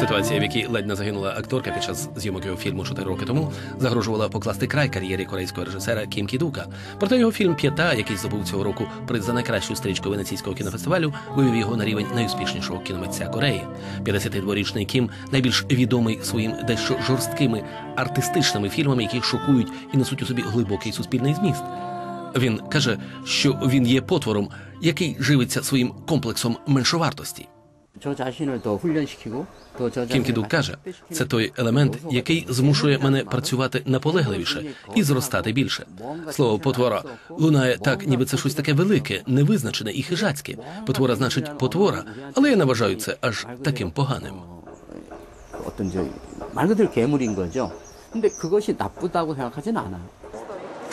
Ситуація, в якій ледь не загинула акторка під час зйомок його фільму чотири роки тому, загрожувала покласти край кар'єрі корейського режисера Кім Кідука. Проте його фільм П'ята, який здобув цього року приз за найкращу стрічку венеційського кінофестивалю, вивів його на рівень найуспішнішого кіномитця Кореї. 52-річний Кім найбільш відомий своїм дещо жорсткими артистичними фільмами, які шокують і несуть у собі глибокий суспільний зміст. Він каже, що він є потвором, який живиться своїм комплексом меншовартості. 저 자신을 더 훈련시키고 또저 Кім Кідук каже, це той елемент, який змушує мене працювати наполегливіше і зростати більше. Слово потвора лунає так, ніби це щось таке велике, невизначене і хижацьке. Потвора значить потвора, але я не вважаю це аж таким поганим. 어떤 저말 그대로 괴물인 거죠. 근데 그것이 나쁘다고 생각하진 않아요.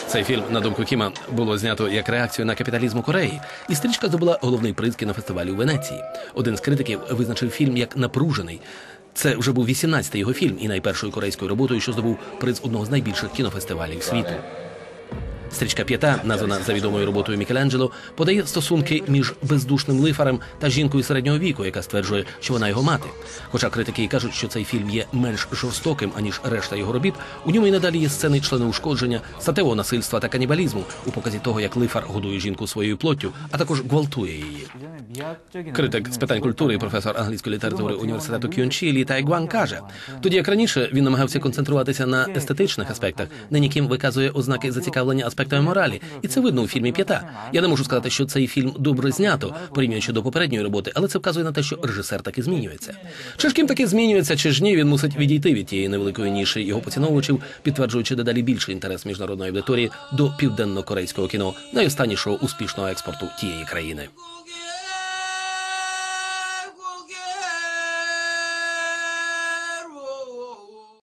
Цей фільм, на думку Кіма, було знято як реакцію на капіталізм у Кореї, і стрічка здобула головний приз кінофестивалю у Венеції. Один з критиків визначив фільм як напружений. Це вже був 18-й його фільм і найпершою корейською роботою, що здобув приз одного з найбільших кінофестивалів світу. Стрічка п'ята, названа за відомою роботою Мікеланджело, подає стосунки між бездушним лифарем та жінкою середнього віку, яка стверджує, що вона його мати. Хоча критики і кажуть, що цей фільм є менш жорстоким аніж решта його робіт, у ньому і надалі є сцени членоушкодження, статевого насильства та канібалізму у показі того, як лифар годує жінку своєю плоттю, а також гвалтує її. Критик з питань культури професор англійської літератури університету Кюнчі Лі Тайгван каже: тоді як раніше він намагався концентруватися на естетичних аспектах, нині Кім виказує ознаки зацікавлення аспектами моралі, і це видно у фільмі П'ята. Я не можу сказати, що цей фільм добре знято, порівнюючи до попередньої роботи, але це вказує на те, що режисер таки змінюється. Чи ж Кім таки змінюється, чи ж ні, він мусить відійти від тієї невеликої ніші його поціновувачів, підтверджуючи дедалі більший інтерес міжнародної аудиторії до південно-корейського кіно, найостаннішого успішного експорту тієї країни.